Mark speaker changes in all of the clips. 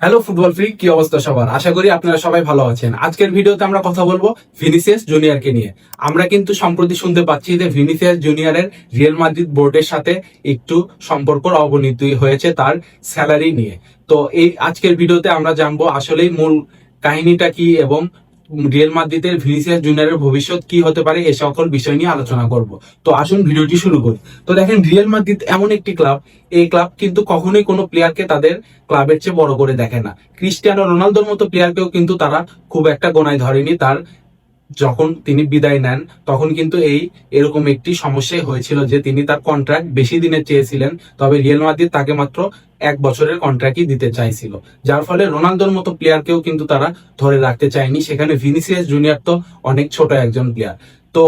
Speaker 1: Hello football free কি অবস্থা সবার? আশা করি আপনারা সবাই ভালো আছেন। আজকের ভিডিওতে আমরা কথা বলব ভিনিসিয়াস জুনিয়রকে নিয়ে। আমরা কিন্তু সম্প্রতি শুনতে পাচ্ছি যে ভিনিসিয়াস জুনিয়রের রিয়েল মাদ্রিদ বোর্ডের সাথে একটু সম্পর্ক অবনীতি হয়েছে তার স্যালারি নিয়ে। তো এই আজকের ভিডিওতে আমরা জানব আসলেই মূল কাহিনীটা কি এবং রিয়েল মাদ্রিদের ভিনিসিয়াস জুনিয়রের ভবিষ্যৎ কি হতে পারে এ সকল বিষয় নিয়ে আলোচনা করব। তো আসুন ভিডিওটি শুরু করি। তো দেখেন, রিয়েল মাদ্রিদ এমন একটি ক্লাব। এই ক্লাব কিন্তু কখনোই কোনো প্লেয়ারকে তাদের ক্লাবের চেয়ে বড় করে দেখে না। ক্রিস্টিয়ানো রোনালদোর মতো প্লেয়ারকেও কিন্তু তারা খুব একটা গোনায় ধরেনি। তার যখন তিনি বিদায় নেন, তখন কিন্তু এই এরকম একটি সমস্যাই হয়েছিল যে তিনি তার কন্ট্রাক্ট বেশি দিনের চেয়েছিলেন, তবে রিয়েল মাদ্রিদ তাকে মাত্র এক বছরের কন্ট্রাক্টই দিতে চাইছিল। যার ফলে রোনালদোর মতো প্লেয়ারকেও কিন্তু তারা ধরে রাখতে চায়নি। সেখানে ভিনিসিয়াস জুনিয়র তো অনেক ছোট একজন প্লেয়ার তো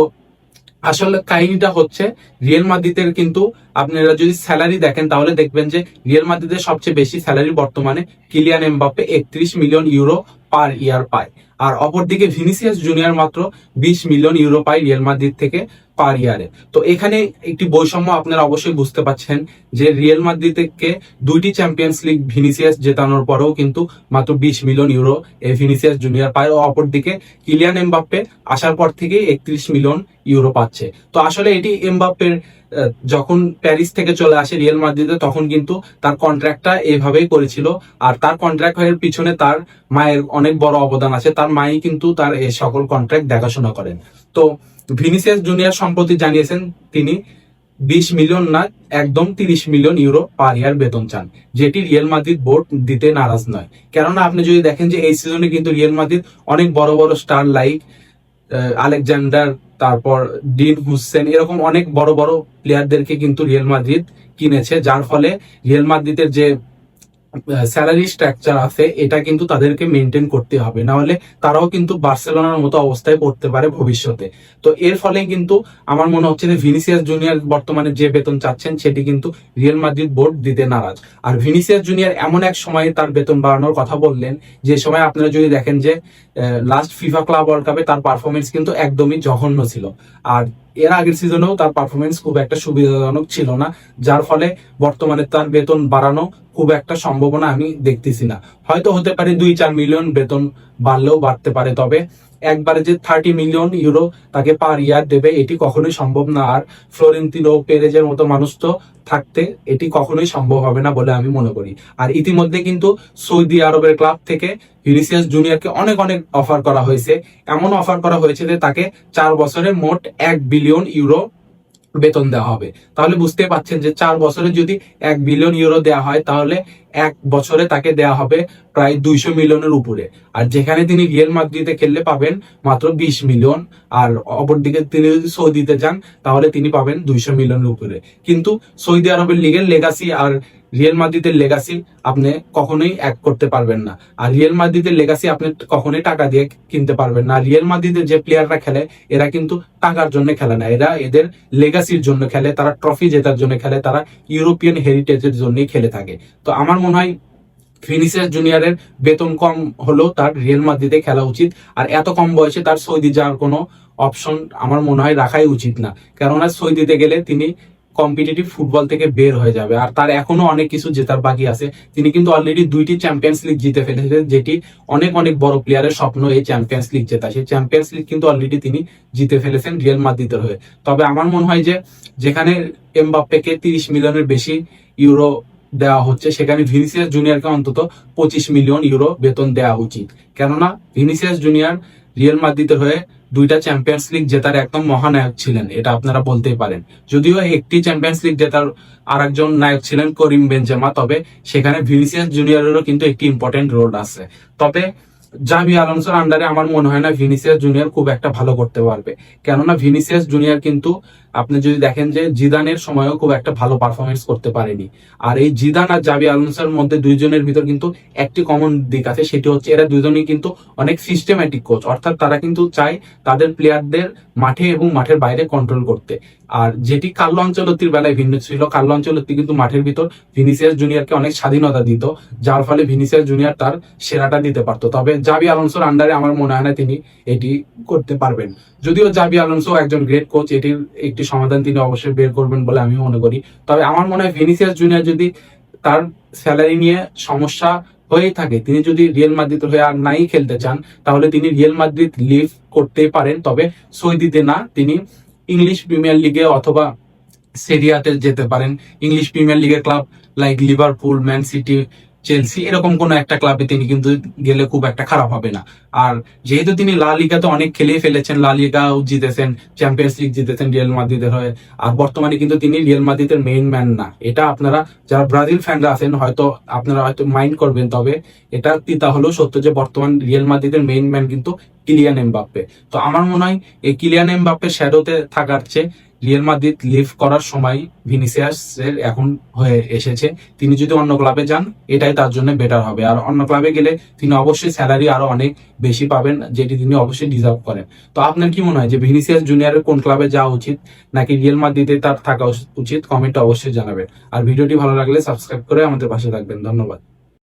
Speaker 1: আসলে কাহিনীটা হচ্ছে, রিয়েল মাদ্রিদের কিন্তু আপনারা যদি স্যালারি দেখেন, তাহলে দেখবেন যে রিয়েল মাদ্রিদের সবচেয়ে বেশি স্যালারি বর্তমানে কিলিয়ান এমবাপ্পে একত্রিশ মিলিয়ন ইউরো পার ইয়ার পায়। আর অপরদিকে ভিনিসিয়াস জুনিয়র মাত্র বিশ মিলিয়ন ইউরো পায় রিয়েল মাদ্রিদ থেকে। পার ইয়ারে। তো এখানে একটি বৈষম্য আপনারা অবশ্যই বুঝতে পাচ্ছেন যে রিয়েল মাদ্রিদকে দুইটি চ্যাম্পিয়ন্স লিগ ভিনিসিয়াস জেতানোর পরেও কিন্তু মাত্র বিশ মিলিয়ন ইউরো এই ভিনিসিয়াস জুনিয়র পায়। ও অপরদিকে কিলিয়ান এমবাপ্পে আসার পর থেকে একত্রিশ মিলিয়ন ইউরো পাচ্ছে। তো আসলে এটি এমবাপ্পের যখন প্যারিস থেকে চলে আসে রিয়েল মাদ্রিদে, তখন কিন্তু তার কন্ট্রাক্টটা এভাবেই করেছিল। আর তার কন্ট্রাক্ট এর পিছনে তার মায়ের অনেক বড় অবদান আছে। তার মাই কিন্তু তার এই সকল কন্ট্রাক্ট দেখাশোনা করেন। তো ভিনিসিয়াস জুনিয়র সম্প্রতি জানিয়েছেন তিনি বিশ মিলিয়ন না, একদম তিরিশ মিলিয়ন ইউরো পার ইয়ার বেতন চান, যেটি রিয়েল মাদ্রিদ বোর্ড দিতে নারাজ নয়। কেননা আপনি যদি দেখেন যে এই সিজনে কিন্তু রিয়েল মাদ্রিদ অনেক বড় বড় স্টার লাইক আলেকজান্ডার, তারপর ডিন হুসেন, এরকম অনেক বড় বড় প্লেয়ারদেরকে কিন্তু রিয়েল মাদ্রিদ কিনেছে, যার ফলে রিয়েল মাদ্রিদের যে স্যালারি স্ট্রাকচার আছে, এটা কিন্তু তাদেরকে মেনটেন করতে হবে। না হলে তারাও কিন্তু বার্সেলোনার মতো অবস্থায় পড়তে পারে ভবিষ্যতে। তো এর ফলে কিন্তু আমার মনে হচ্ছে যে ভিনিসিয়াস জুনিয়র বর্তমানে যে বেতন চাচ্ছেন, সেটি কিন্তু রিয়েল মাদ্রিদ বোর্ড দিতে নারাজ। আর ভিনিসিয়াস জুনিয়র এমন এক সময়ে তার বেতন বাড়ানোর কথা বললেন, যে সময় আপনারা যদি দেখেন যে লাস্ট ফিফা ক্লাব ওয়ার্ল্ড কাপে তার পারফরমেন্স কিন্তু একদমই জঘন্য ছিল। আর এর আগের সিজনেও তার পারফরমেন্স খুব একটা সুবিধাজনক ছিল না, যার ফলে বর্তমানে তার বেতন বাড়ানো খুব একটা সম্ভাবনা আমি দেখতেছি না। হয়তো হতে পারে দুই চার মিলিয়ন বেতন বাড়লেও বাড়তে পারে, তবে একবারে যে থার্টি মিলিয়ন ইউরো তাকে পার ইয়ার দেবে, এটি কখনোই সম্ভব না। আর ফ্লোরেন্তিনো পেরেজের মতো মানুষ তো থাকতে এটি কখনোই সম্ভব হবে না বলে আমি মনে করি। আর ইতিমধ্যে কিন্তু সৌদি আরবের ক্লাব থেকে ভিনিসিয়াস জুনিয়রকে অনেক অনেক অফার করা হয়েছে। এমন অফার করা হয়েছে যে তাকে চার বছরে মোট এক বিলিয়ন ইউরো বেতন দেওয়া হবে। তাহলে বুঝতে পারছেন যে চার বছরে যদি এক বিলিয়ন ইউরো দেওয়া হয়, তাহলে এক বছরে তাকে দেওয়া হবে প্রায় দুইশো মিলিয়নের উপরে। আর যেখানে তিনি রিয়েল মাদ্রিদে খেললে পাবেন মাত্র বিশ মিলিয়ন, আর অপরদিকে তিনি যদি সৌদিতে যান, তাহলে তিনি পাবেন দুইশো মিলিয়নের উপরে। কিন্তু সৌদি আরবের লিগের লেগাসি আর রিয়েল মাদ্রিদের লেগাসি আপনি কখনোই এক করতে পারবেন না। আর রিয়েল মাদ্রিদের লেগাসি আপনি কখনোই টাকা দিয়ে কিনতে পারবেন না। রিয়েল মাদ্রিদের যে প্লেয়াররা খেলে, এরা কিন্তু টাকার জন্য খেলে না। এরা এদের লেগাসির জন্য খেলে, তারা ট্রফি জেতার জন্য খেলে, তারা ইউরোপিয়ান হেরিটেজের জন্যই খেলে থাকে। তো আমার মনে হয় ফিনিসিয়াস জুনিয়রের বেতন কম হলেও তার রিয়েল মাদ্রিদে খেলা উচিত। আর এত কম বয়সে তার সৌদি যাওয়ার কোনো অপশন আমার মনে হয় রাখাই উচিত না। কেননা সৌদিতে গেলে তিনি কম্পিটিটিভ ফুটবল থেকে বের হয়ে যাবে। আর তার এখনও অনেক কিছু জেতার বাকি আছে। তিনি কিন্তু অলরেডি দুইটি চ্যাম্পিয়ন্স লিগ জিতে ফেলেছেন যেটি অনেক অনেক বড় প্লেয়ারের স্বপ্ন এই চ্যাম্পিয়ন্স লিগ জেতা। সেই চ্যাম্পিয়ন্স লিগ কিন্তু অলরেডি তিনি জিতে ফেলেছেন রিয়েল মাদ্রিদের হয়ে। তবে আমার মনে হয় যে, যেখানে এমবাপ্পেকে তিরিশ মিলিয়নের বেশি ইউরো দেওয়া হচ্ছে, সেখানে ভিনিসিয়াস জুনিয়রকে অন্তত পঁচিশ মিলিয়ন ইউরো বেতন দেওয়া উচিত। কেননা ভিনিসিয়াস জুনিয়র রিয়েল মাদ্রিদের হয়ে দুইটা চ্যাম্পিয়ন্স লিগ জেতার একদম মহানায়ক ছিলেন, এটা আপনারা বলতেই পারেন। যদিও একটি চ্যাম্পিয়ন্স লিগ জেতার আরেকজন নায়ক ছিলেন করিম বেঞ্জামা তবে সেখানে ভিনিসিয়াস জুনিয়রেরও কিন্তু একটি ইম্পর্টেন্ট রোল আছে। তবে জাভি আলোনসোর আন্ডারে আমার মনে হয় না ভিনিসিয়াস জুনিয়র খুব একটা ভালো করতে পারবে। কেননা ভিনিসিয়াস জুনিয়র কিন্তু আপনি যদি দেখেন যে জিদানের সময়ও খুব একটা ভালো পারফরমেন্স করতে পারেনি। আর এই জিদান আর জাবি আলোনসোর মধ্যে দুইজনের ভিতর কিন্তু একটি কমন দিক আছে, সেটি হচ্ছে এরা দুজনেই কিন্তু অনেক সিস্টেম্যাটিক কোচ অর্থাৎ তারা কিন্তু চায় তাদের প্লেয়ারদের মাঠে এবং মাঠের বাইরে কন্ট্রোল করতে। আর যেটি কার্লো অঞ্চলতির বেলায় ভিন্ন ছিল, কার্লো অঞ্চলতি কিন্তু মাঠের ভিতর ভিনিসিয়াস জুনিয়রকে অনেক স্বাধীনতা দিত, যার ফলে ভিনিসিয়াস জুনিয়র তার সেরাটা দিতে পারতো। তবে জাবি আলোনসোর আন্ডারে আমার মনে হয় না তিনি এটি করতে পারবেন। যদিও জাবি আলোনসো একজন গ্রেট কোচ এটির একটি সমাধান তিনি অবশ্যই বের করবেন বলে আমি মনে করি। তবে আমার মনে হয় ভিনিসিয়াস জুনিয়র যদি তার স্যালারি নিয়ে সমস্যা হয়েই থাকে, তিনি যদি রিয়েল মাদ্রিদ হয়ে আর নাই খেলতে চান, তাহলে তিনি রিয়েল মাদ্রিদ লিভ করতে পারেন। তবে সৌদিতে না, তিনি ইংলিশ প্রিমিয়ার লিগে অথবা সেরিয়াতে যেতে পারেন। ইংলিশ প্রিমিয়ার লিগের club like Liverpool Man City Chelsea এরকম কোন একটা ক্লাবে তিনি কিন্তু গেলে খুব একটা খারাপ হবে না। আর যেহেতু তিনি লা লিগাতে অনেক খেলেই ফেলেছেন লা লিগাও জিতেছেন চ্যাম্পিয়ন্স লিগ জিতেছেন রিয়েল মাদ্রিদের হয়ে আর বর্তমানে কিন্তু তিনি রিয়েল মাদ্রিদের মেইন ম্যান না। এটা আপনারা যারা ব্রাজিল ফ্যানরা আছেন হয়তো আপনারা হয়তো মাইন্ড করবেন তবে এটা তিতা হলেও সত্য যে বর্তমান রিয়েল মাদ্রিদের মেইন ম্যান কিন্তু কিলিয়ান এমবাপ্পে তো আমার মনে হয় এই কিলিয়ান এমবাপ্পে শ্যাডোতে থাকার চেয়ে রিয়েল মাদ্রিদ লিভ করার সময় ভিনিসিয়াস এর এখন হয়ে এসেছে। তিনি যদি অন্য ক্লাবে যান, এটাই তার জন্য বেটার হবে। আর অন্য ক্লাবে গেলে তিনি অবশ্যই স্যালারি আরও অনেক বেশি পাবেন, যেটি তিনি অবশ্যই ডিজার্ভ করেন। তো আপনার কি মনে হয় যে ভিনিসিয়াস জুনিয়রের কোন ক্লাবে যাওয়া উচিত, নাকি রিয়েল মাদ্রিদে তার থাকা উচিত? কমেন্টটা অবশ্যই জানাবেন। আর ভিডিওটি ভালো লাগলে সাবস্ক্রাইব করে আমাদের পাশে থাকবেন। ধন্যবাদ।